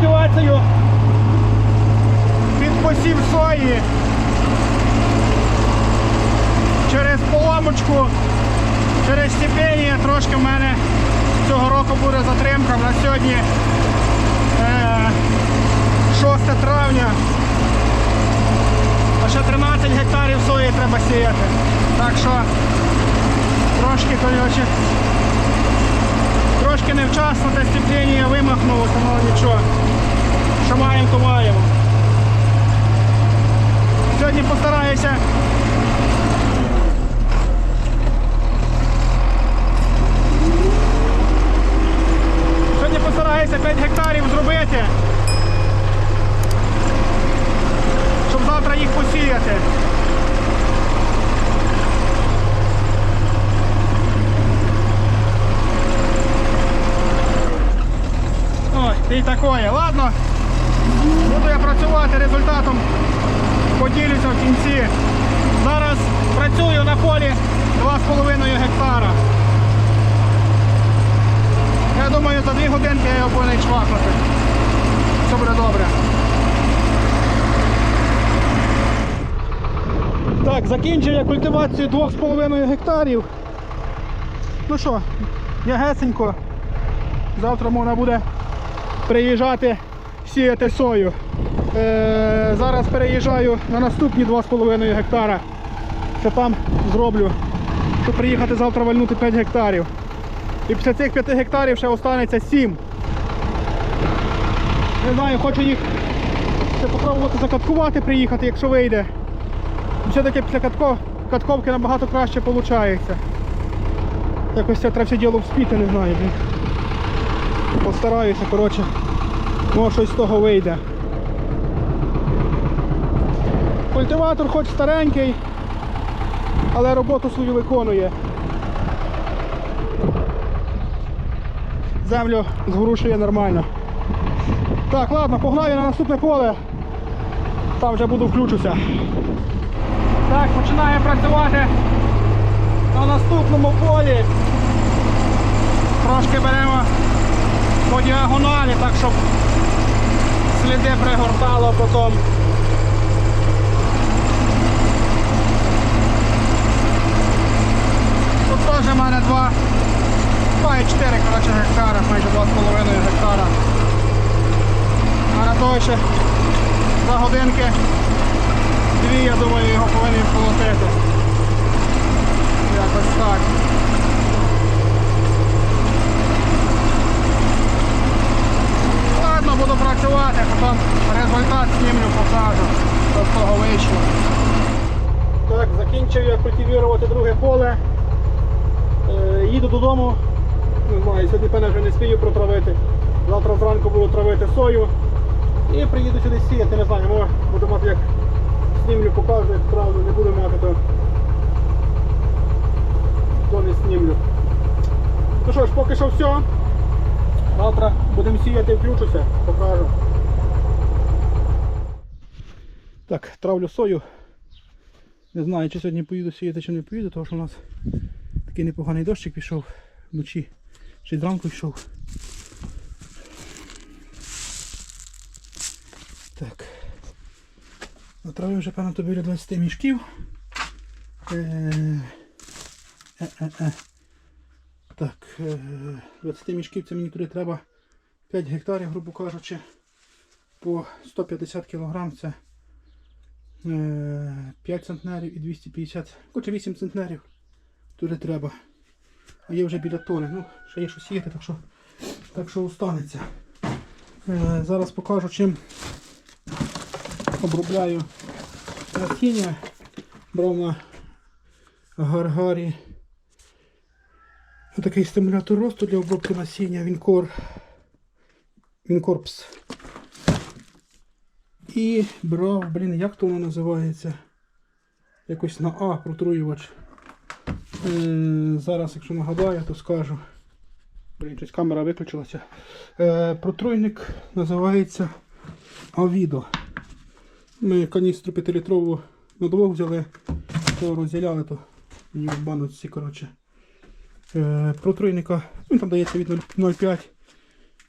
культивацію під посів сої через поломочку, через степені трошки в мене цього року буде затримка. На сьогодні е, 6 травня. А ще 13 гектарів сої треба сіяти. Так що трошки, коротше, трошки невчасно те степлення вимахнулося, але нічого. Що маємо, то маємо. Сьогодні постараюся Сьогодні постараюся 5 гектарів зробити, щоб завтра їх посіяти. Ой, ти й такое. Ладно, буду я працювати результатом, поділюся в кінці. Зараз працюю на полі 2,5 гектара. Я думаю, за 2 годинки я його повинен чвакнути. Все буде добре. Так, закінчив я культивацію 2,5 гектарів. Ну що, я гесенько. Завтра можна буде приїжджати сіяти сою. Е, зараз переїжджаю на наступні 2,5 гектара. Що там зроблю, щоб приїхати завтра вальнути 5 гектарів. І після цих 5 гектарів ще останеться 7. Не знаю, хочу їх ще попробувати закаткувати, приїхати, якщо вийде. Все-таки після катко, катковки набагато краще виходить. Якось це треба все діло вспіти, не знаю. блін. Постараюся, коротше. Може щось з того вийде. Культиватор хоч старенький, але роботу свою виконує. Землю згорушує нормально. Так, ладно, погнав я на наступне поле. Там вже буду включуся. Так, починаю працювати на наступному полі. Трошки беремо по діагоналі, так щоб сліди пригортало потім. Тут теж в мене два, 2,4 коротше, гектара, майже 2,5 гектара. А на той ще за годинки я думаю, його повинен полотити. Якось так. Ладно, буду працювати, потім результат знімлю, покажу, з того вийшло. Так, закінчив я культивувати друге поле. Е, їду додому. Не знаю, сьогодні певне вже не спію протравити. Завтра зранку буду травити сою. І приїду сюди сіяти, не знаю, може буду мати як знімлю, покажу, як травлю, не буду мати, то, то не знімлю. Ну що ж, поки що все. Завтра будемо сіяти, включуся, покажу. Так, травлю сою. Не знаю, чи сьогодні поїду сіяти, чи не поїду, тому що у нас такий непоганий дощик пішов вночі. Й зранку йшов. Так. Натравив вже певно то біля 20 мішків. Е, е, е, е. Так, е, 20 мішків це мені туди треба 5 гектарів, грубо кажучи, по 150 кг це е, 5 центнерів і 250, хоче 8 центнерів туди треба. А є вже біля тони. Ну, ще є що сіяти, так що, так що останеться. Е, зараз покажу чим обробляю насіння. Брав на гаргарі такий стимулятор росту для обробки насіння Вінкор. Вінкорпс. І брав, блін, як то воно називається? Якось на А протруювач. Е, зараз, якщо нагадаю, то скажу. Блін, щось камера виключилася. Е, протруйник називається Авідо. Ми каністру 5-літрову на двох взяли, то розділяли, то мені в баночці, коротше. Е, протруйника, ну там дається від 0,5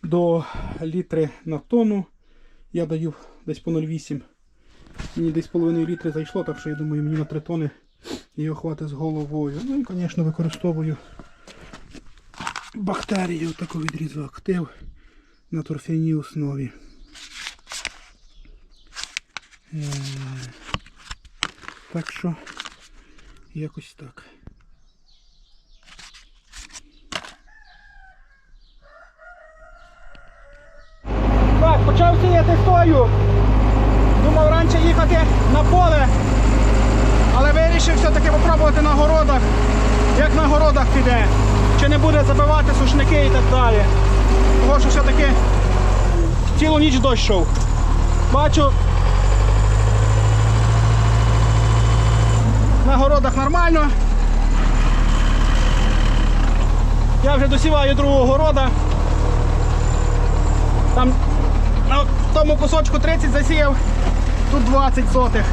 до літри на тонну. Я даю десь по 0,8. Мені десь половиною літри зайшло, так що я думаю, мені на 3 тони його хватить з головою. Ну і, звісно, використовую бактерію таку відрізу актив на торфяній основі. Так що якось так. Так, почав сіяти стою. Думав раніше їхати на поле, але вирішив все-таки попробувати на городах, як на городах піде. Чи не буде забивати сушники і так далі. Тому що все-таки цілу ніч дощ йшов. Бачу, на городах нормально. Я вже досіваю другого города. Там на тому кусочку 30 засіяв, тут 20 сотих.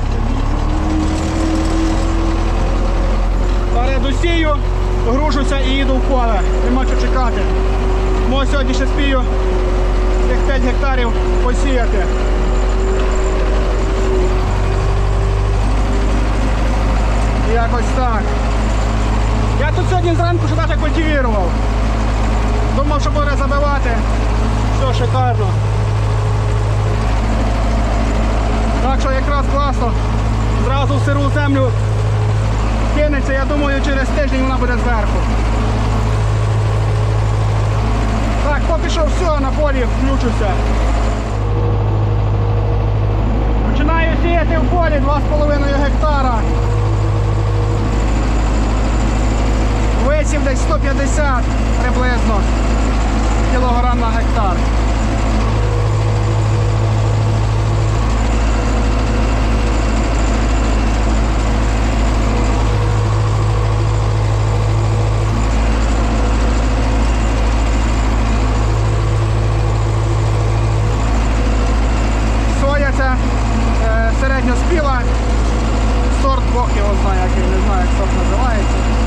Передусію, гружуся і їду в поле. Нема що чекати. Може сьогодні ще спію тих 5 гектарів посіяти. Якось так. Я тут сьогодні зранку ще навіть культивірував. Думав, що буде забивати. Все шикарно. Так що якраз класно. Зразу в сиру землю кинеться, я думаю, через тиждень вона буде зверху. Так, поки що все, на полі включуся. Починаю сіяти в полі 2,5 гектара. Висів десь 150 приблизно кілограм на гектар. Соя ця е, середньоспіла, сорт Бог його знає, який не знаю, як сорт називається.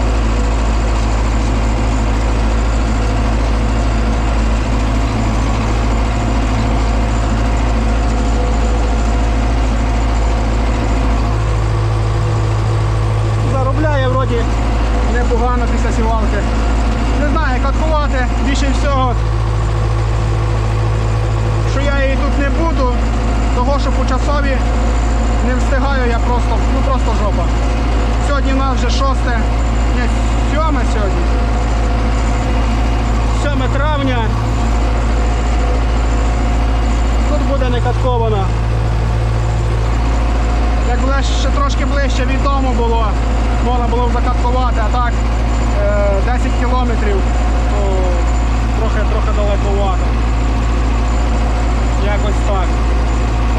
заробляє вроді непогано після сівалки. Не знаю, як ховати більше всього, що я її тут не буду, того що по часові не встигаю, я просто, ну просто жопа. Сьогодні вже 6, ні, 7 сьогодні. 7 травня. Тут буде не каткована. Якби ще трошки ближче від дому було, можна було б закаткувати, а так е, 10 кілометрів, то трохи, трохи далековато. Якось так.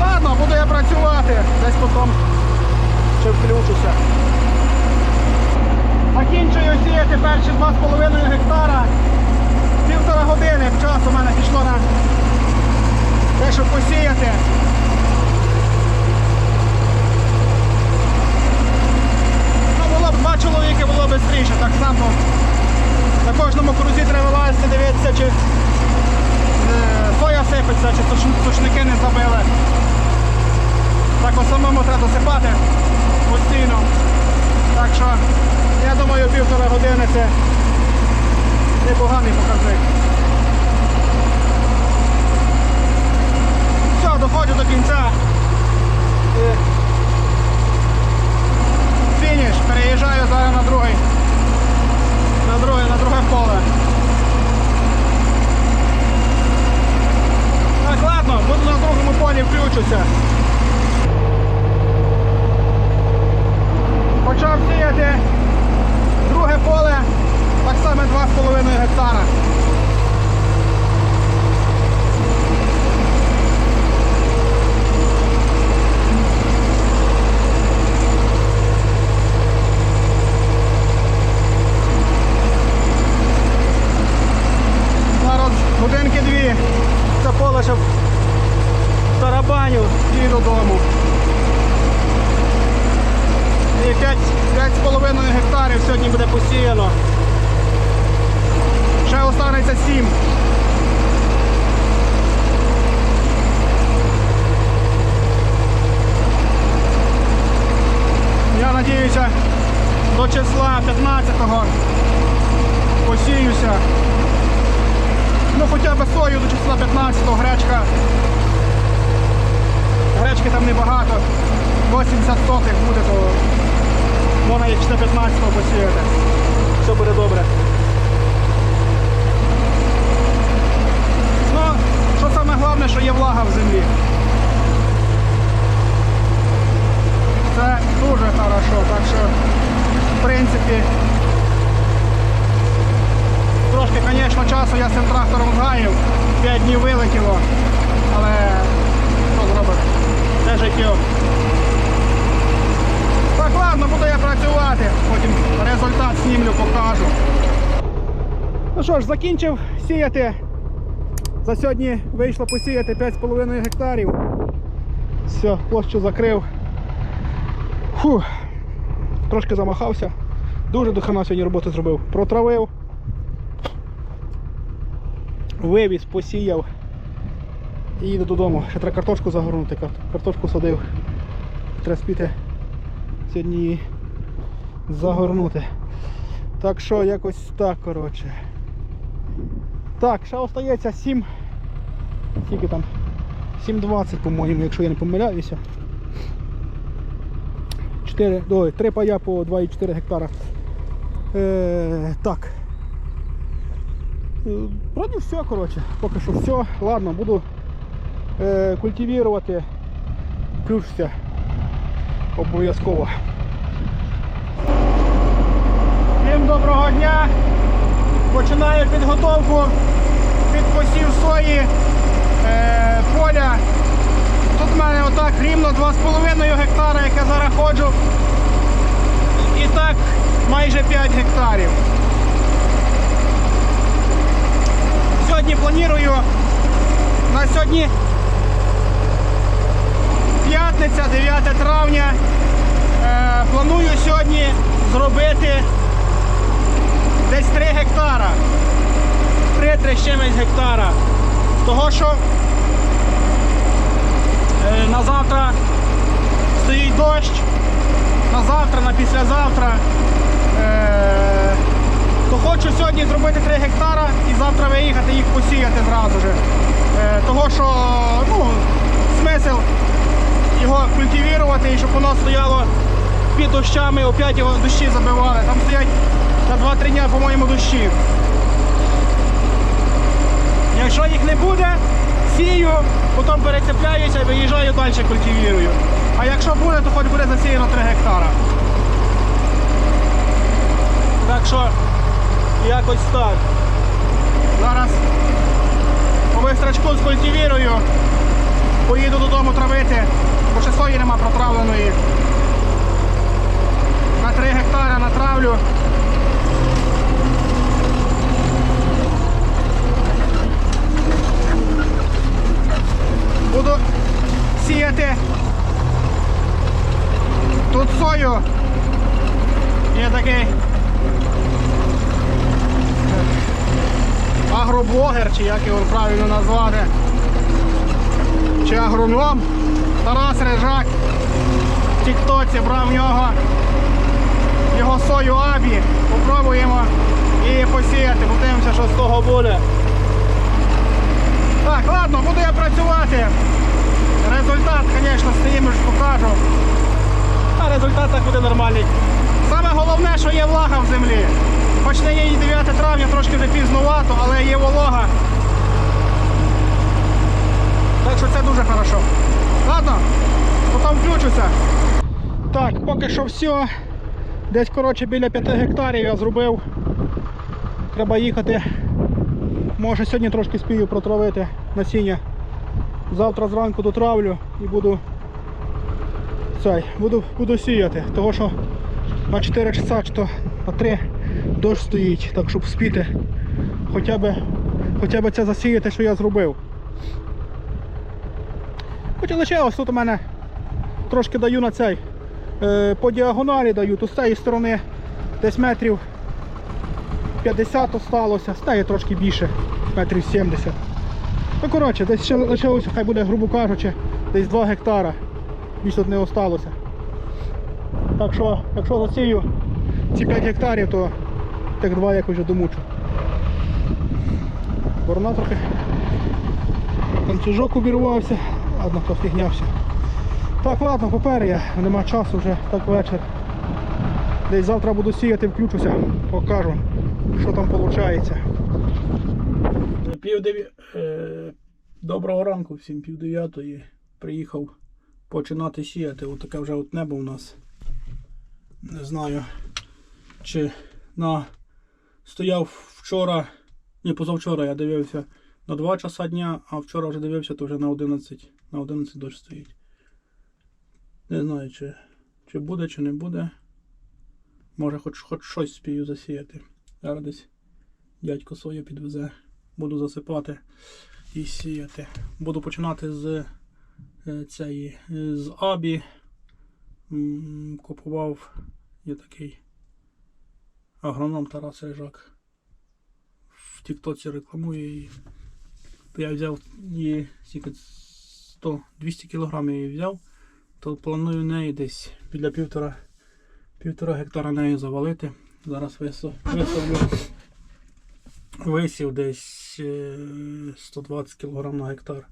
Ладно, буду я працювати, десь потім ще включуся. Закінчую сіяти перші 2,5 гектара. Півтора години часу у мене пішло на те, щоб посіяти. Ну, було б два чоловіки, було б швидше, так само. На кожному крузі треба вилазити, дивитися, чи е, соя сипеться, чи суш- сушники не забили. Так от самому треба досипати постійно. Так що, я думаю, півтора години це непоганий показник. Все, доходжу до кінця. Фініш, переїжджаю зараз на другий. На друге, на друге поле. Так, ладно, буду на другому полі включуся. Почав сіяти друге поле, так само 2,5 гектара. Зараз годинки дві. Це поле ще в тарабаню і додому. І 5, 5,5 гектарів сьогодні буде посіяно. Ще останеться 7. хоча б сою до числа 15 гречка. Гречки там небагато. 80 сотих буде, то можна їх числа 15 посіяти. Все буде добре. Ну, що саме головне, що є влага в землі. Це дуже хорошо, так що, в принципі, трошки, звісно, часу я з цим трактором згаяв, 5 днів вилетіло, але що зробити? Це життя. Так, ладно, буду працювати, потім результат знімлю, покажу. Ну що ж, закінчив сіяти. За сьогодні вийшло посіяти 5,5 гектарів. Все, площу закрив. Фу. Трошки замахався. Дуже до хрена сьогодні роботи зробив. Протравив. Вивіз, посіяв. І їду додому. Ще треба картошку загорнути. Картошку садив. Треба спіти сьогодні її загорнути. Так що якось так, коротше. Так, ще остається 7. Скільки там? 7,20, по-моєму, якщо я не помиляюся. 4, ой, 3 пая по 2,4 гектара. Е, так. Е, Вроді все, коротше. Поки що все. Ладно, буду е, культивувати. Включуся. Обов'язково. Всім доброго дня! Починаю підготовку під посів сої е, поля. Тут в мене отак рівно 2,5 гектара, як я зараз ходжу. І так майже 5 гектарів. Сьогодні планую на сьогодні п'ятниця, 9 травня. Е, планую сьогодні зробити десь 3 гектара. 3-3 з чимось гектара. Того що е, на завтра стоїть дощ, на завтра, на післязавтра. Е, то хочу сьогодні зробити 3 гектара і завтра виїхати їх посіяти зразу же. Того що ну, смисл його культивувати щоб воно стояло під дощами, опять його дощі забивали. Там стоять на 2-3 дня, по-моєму, дощі. Якщо їх не буде, сію, потім перецепляюся виїжджаю далі культивірую. А якщо буде, то хоч буде засіяно 3 гектара. Так що якось так. Зараз по вистрачку скультивірую, поїду додому травити, бо ще сої нема протравленої. На 3 гектара натравлю. Буду сіяти тут сою. Є такий агроблогер, чи як його правильно назвати, чи агроном Тарас Режак. В Тіктоці брав в нього його сою Абі. Попробуємо її посіяти, подивимося, що з того буде. Так, ладно, буду я працювати. Результат, звісно, стоїмо ж покажу. А результат так буде нормальний. Саме головне, що є влага в землі. Хоч не є 9 травня, трошки вже пізнувато, але є волога. Так що це дуже хорошо. Ладно, потім включуся. Так, поки що все. Десь коротше біля 5 гектарів я зробив. Треба їхати. Може сьогодні трошки спію протравити насіння. Завтра зранку дотравлю і буду цей, буду, буду сіяти. Того що на 4 часа чи то на 3 дощ стоїть, так щоб спіти. Хоча б, хоча б це засіяти, що я зробив. Хоча лише ось тут у мене трошки даю на цей. е, По діагоналі даю, то з цієї сторони десь метрів 50 осталося, з тієї трошки більше, метрів 70. Ну коротше, десь ще лишилося, хай буде, грубо кажучи, десь 2 гектара. Більше тут не осталося. Так що, якщо засію ці 5 гектарів, то так два якось вже домучу. борона трохи. Ланцюжок обірвався. Ладно, то. Так, ладно, попер я, нема часу вже, так вечір. Десь завтра буду сіяти, включуся, покажу, що там виходить. Пів е, Доброго ранку, всім пів дев'ятої. Приїхав починати сіяти. Отаке вже от небо у нас. Не знаю, чи на стояв вчора, ні, позавчора я дивився на 2 часа дня, а вчора вже дивився, то вже на 11, на 11 дощ стоїть. Не знаю, чи, чи буде, чи не буде. Може хоч, хоч щось спію засіяти. Зараз десь дядько сою підвезе. Буду засипати і сіяти. Буду починати з е, цієї е, з Абі. Купував є такий агроном Тарас Рижак. В Тіктоці рекламує її. То я взяв її скільки 100 200 кг я її взяв, то планую неї десь біля півтора, півтора гектара нею завалити. Зараз висо- висовлю висів десь е, 120 кг на гектар.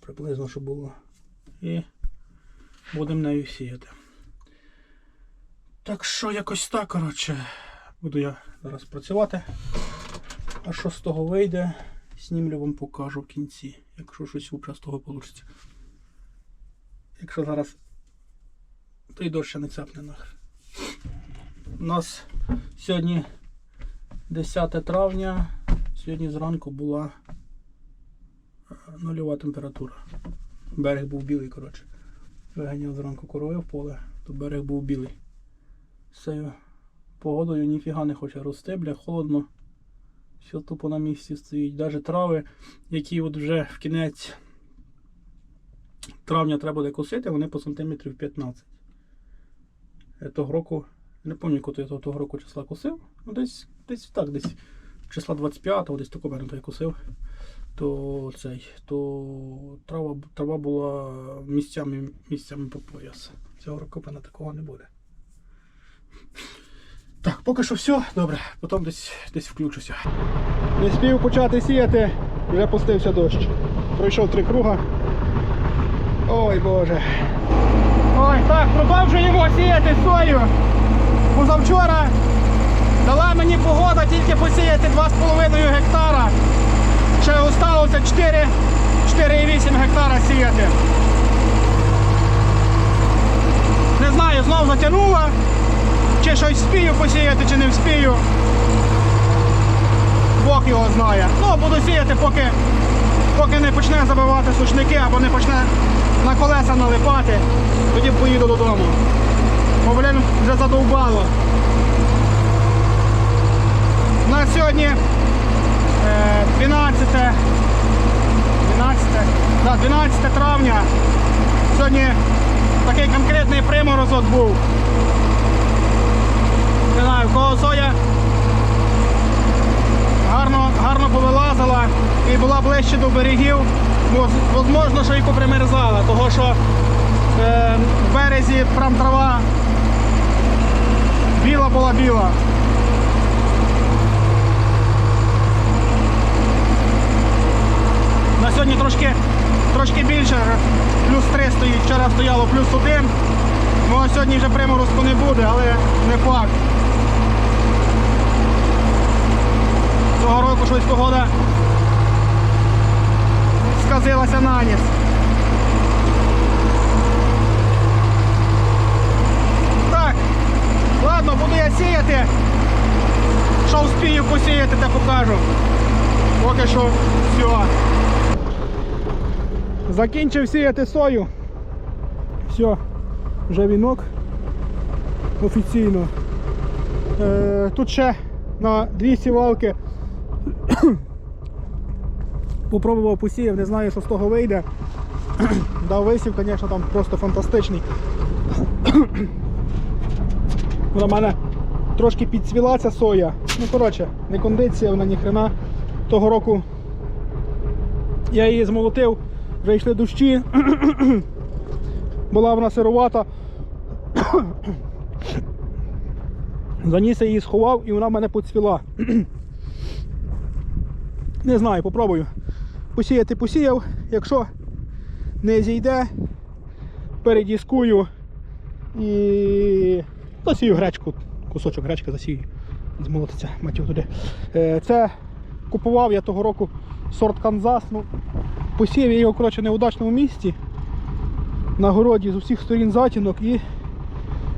Приблизно, що було. І будемо нею сіяти. Так що якось так, коротше, буду я зараз працювати. А що з того вийде, знімлю вам покажу в кінці, якщо щось з того вийде. Якщо зараз той дощ ще не цепне нахер. У нас сьогодні 10 травня, сьогодні зранку була е, нульова температура. Берег був білий, коротше. Виганяв зранку корови в поле, то берег був білий. З цією погодою ніфіга не хоче рости, бля, холодно. Все тупо на місці стоїть. Навіть трави, які от вже в кінець травня треба буде косити, вони по сантиметрів 15. Того року, не пам'ятаю, коли я того, року числа косив. Ну, десь, десь так, десь числа 25-го, десь такого мене я косив. То цей, то трава, трава була місцями, місцями по пояс. Цього року певно, такого не буде. Так, поки що все, добре, потім десь, десь включуся. Не спів почати сіяти, вже пустився дощ. Пройшов три круга. Ой Боже. Ой, так, продовжуємо сіяти сою. Позавчора дала мені погода тільки посіяти 2,5 гектара. Ще залишилося 4, 4,8 гектара сіяти. Не знаю, знов затягнула. Чи щось вспію посіяти, чи не вспію. Бог його знає. Ну, буду сіяти, поки, поки не почне забивати сушники або не почне на колеса налипати. Тоді поїду додому. Бо, блін, вже задовбало. У нас сьогодні е, 12, 12, да, 12 травня. Сьогодні такий конкретний приморозок був. Не знаю, в кого соя гарно, гарно повилазила і ближче до берегів. Возможно, що і попримерзала, того що е, в березі прям трава біла була біла. На сьогодні трошки, трошки більше, плюс 3 стоїть, вчора стояло плюс 1. Ну сьогодні вже приморозку не буде, але не факт. Цього року щось погода сказилася на ніс. Так, ладно, буду я сіяти. Що вспію посіяти, те покажу. Поки що все. Закінчив сіяти сою. Все, вже вінок офіційно. Е, тут ще на дві сівалки попробував посіяв, не знаю, що з того вийде. Дав висів, звісно, там просто фантастичний. Вона в мене трошки підцвіла ця соя. Ну, коротше, не кондиція, вона ні хрена. Того року я її змолотив, вже йшли дощі. Була вона сировата. Заніс я її сховав і вона в мене поцвіла. Не знаю, попробую. Посіяти посіяв. Якщо не зійде, передіскую і засію гречку. Кусочок гречки засію. Змолотиться матів туди. Е, Це купував я того року сорт Канзас. Ну, посіяв я його коротше, неудачному місці. На городі з усіх сторін затінок і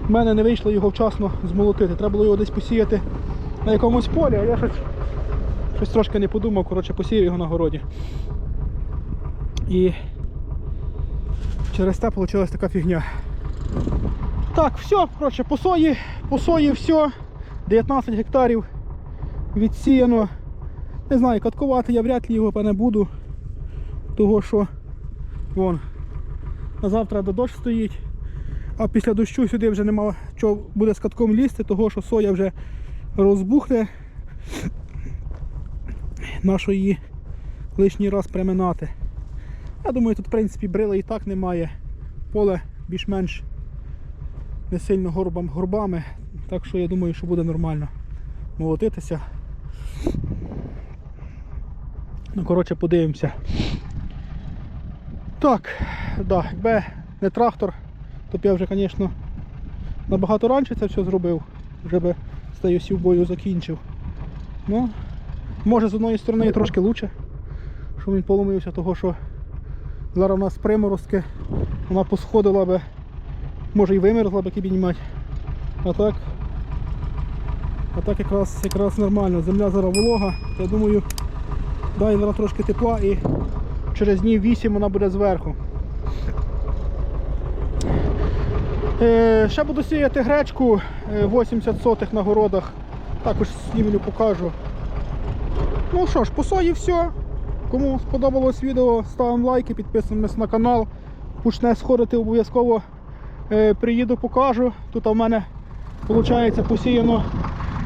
в мене не вийшло його вчасно змолотити. Треба було його десь посіяти на якомусь полі, а я щось, щось трошки не подумав, коротше, посіяв його на городі. І через те вийшла така фігня. Так, все, коротше, по сої, по сої все. 19 гектарів відсіяно. Не знаю, каткувати я вряд ли його певне буду. Того що вон, на завтра до дощ стоїть. А після дощу сюди вже нема чого буде з катком лізти, того що соя вже розбухне. Нащо її лишній раз приминати. Я думаю, тут в принципі брили і так немає. Поле більш-менш не сильно горбам горбами, так що я думаю, що буде нормально молотитися. Ну, коротше, подивимося. Так, да, якби не трактор, то б я вже, звісно, набагато раніше це все зробив, вже би стаю сів бою закінчив. Ну, може з одної сторони трошки краще, що він поломився, того що зараз у нас приморозки, вона посходила би, може і вимерзла би кібінь мать. А так, а так якраз, якраз нормально. Земля зараз волога, я думаю, дай зараз трошки тепла і через днів 8 вона буде зверху. Е, ще буду сіяти гречку е, 80 сотих на городах. Також знімлю покажу. Ну що ж, по сої все. Кому сподобалось відео, ставимо лайки, підписуємось на канал. Почне сходити обов'язково. Е, приїду, покажу. Тут у мене виходить посіяно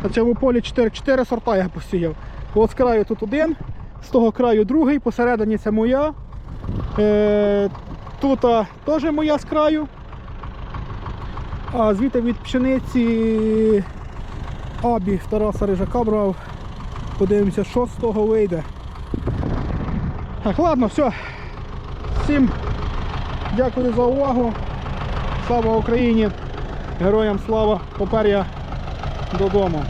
на цьому полі 4, 4 сорта я посіяв. От з краю тут один, з того краю другий, посередині це моя. Е, тут теж моя з краю. А звідти від пшениці Абі Тараса Рижака брав. Подивимося, що з того вийде. Так, ладно, все. Всім дякую за увагу. Слава Україні! Героям слава! Попер я додому.